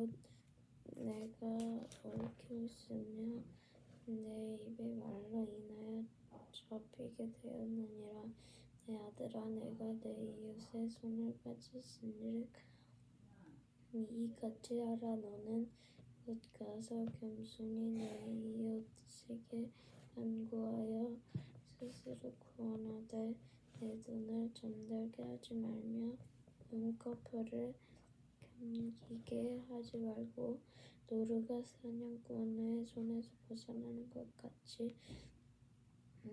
말로 내가 얽혔으며 내 입의 말로 인하여 잡히게 되었느니라. 내 아들아 내가 내 이웃의 손을 까졌은즉 이같이 하라. 너는 곧 가서 겸손히 내 이웃에게 간구하여 스스로 구원하되 내 돈을 잠들게 하지 말며 눈꺼풀을 감기게 하지 말고 노루가 사냥꾼의 손에서 벗어나는 것 같이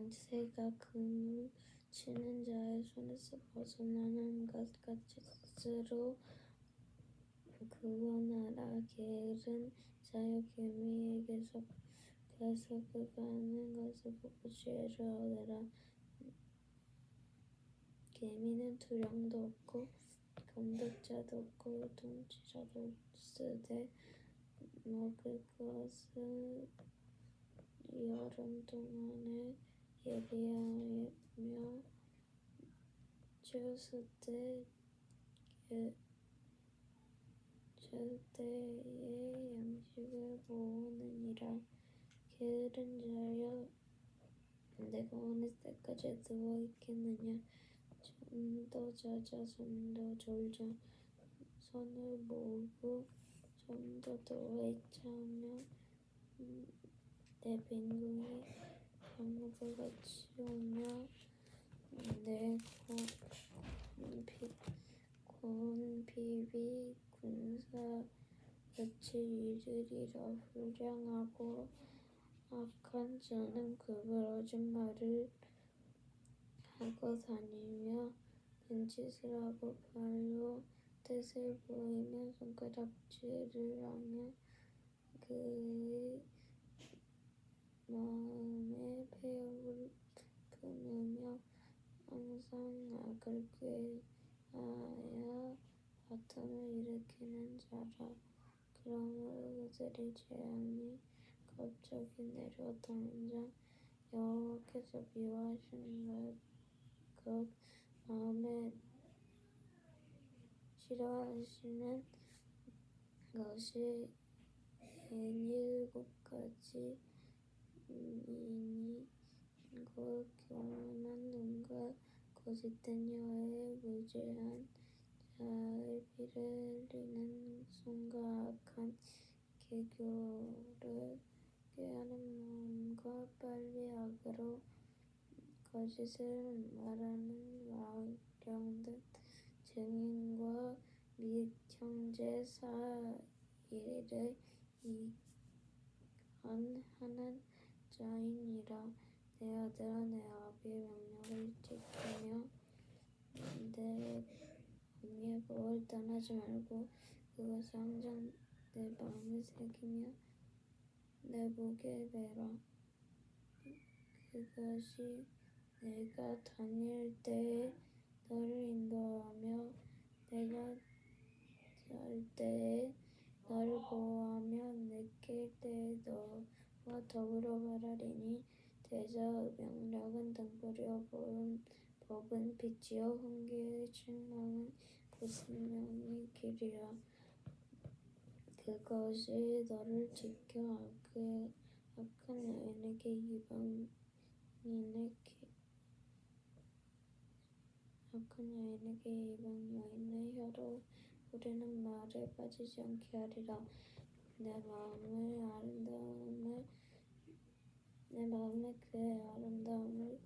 새가 그물 치는 자의 손에서 벗어나는 것 같이 스스로 구원하라. 게으른 자여 개미에게서 가서 그가 하는 것을 보고 지혜를 얻으라. 개미는 두령도 없고 감독자도 없고 통치자도 없으되 먹을 것은 여름 동안에 예비하며 추수 때 때에 양식을 모으느니라. 게으른 자여 내가 어느 때까지 누워 있겠느냐 좀더 자자 좀더 졸자 손을 모으고 좀더 누워 있자며 내 빈궁이 강물과 같이 오며 내 곤핍이 군사 같이 이르리라 불량하고 악한 자는 그부러진 말을 하고 다니며 빈짓을 하고 발로 뜻을 보이며 손가락질을 하며 그의 마음에 패역을 품으며 항상 악을 꾀하여 다툼을 일으키는 자라. 그러므로 그들의 재앙이 갑자기 내려 당장 여호와께서 미워하시는 것 마음에 싫어하시는 것이 일곱 가지 이니 곧 교만한 눈과 거짓된 혀에 무죄한 자의 피를 흘리는 손과 악한 계교를 꾀하는 마음과 빨리 악으로 거짓을 말하는 와령된 증인과 및 형제 사이를 이간하는 자이니라 내 아들아 내 아비의 명령을 지키며 내 언니의 법을 떠나지 말고 그것을 항상 내 마음에 새기며 내 목에 매라. 그것이 내가 다닐 때에 너를 인도하며 내가 잘 때에 너를 보호하며 내길 때에 너와 더불어 바라리니 대저 명령은 등불이요 법은 빛이요 훈계의 책망은 곧 생명의 길이라 그것이 너를 지켜 악한 여인에게 이방인의 악한 여인에게 이방 여인의 혀로 우리는 말에 빠지지 않게 하리라. 내 마음의 아름다움을 내 마음에 그의 아름다움을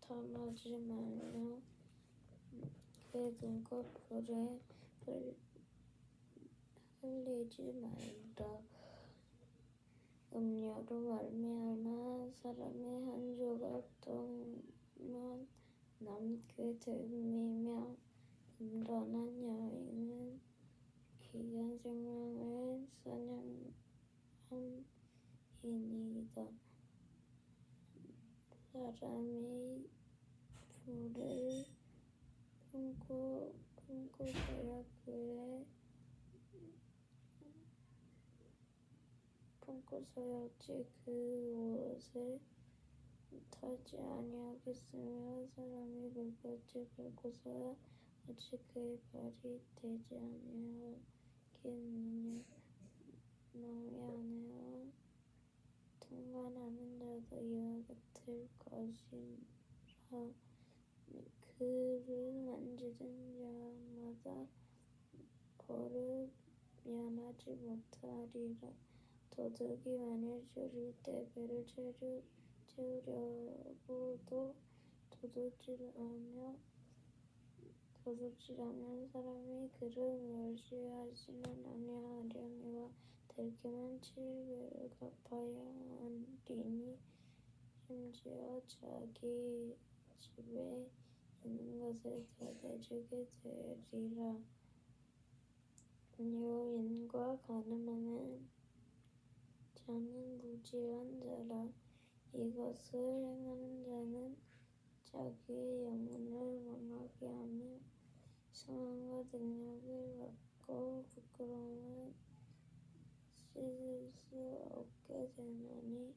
탐하지 말며 그의 눈꺼풀에 흘리지 말라. 음료로 말미암아 사람의 한 조각 떡만 남게 됨이며 음란한 여인은 귀한 생명을 사냥함이니이다. 사람이 불을 품고 품고서야 그의 어찌 그 옷을 털지 아니하겠으며 사람이 물같이 긁고서야 어찌 그의 발이 되지 아니하겠느냐. 너희 안에와 통관하는 자도 이와 같을 것이라. 그를 만지는 자마다 벌을 면하지 못하리라. 도둑이 만일 줄일 때 배를 채우려, 채우려고도 도둑질 하며 도둑질하면 사람이 그를 멸시하지는 아니하려니와 들기만 칠 배를 갚아야 하리니 심지어 자기 집에 있는 것을 다 내주게 되리라. 여인과 가늠하는 자는 무지한 자라 이것을 행하는 자는 자기의 영혼을 망하게 하며 성함과 능력을 받고 부끄러움을 씻을 수 없게 되나니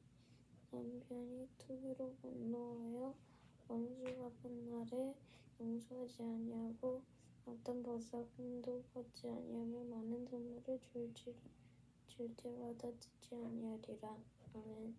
남편이 투기로 분노하여 원수 갚은 날에 용서하지 아니하고 어떤 보상도 받지 아니하며 많은 선물을 줄 때마다 듣지 아니하리라. 아멘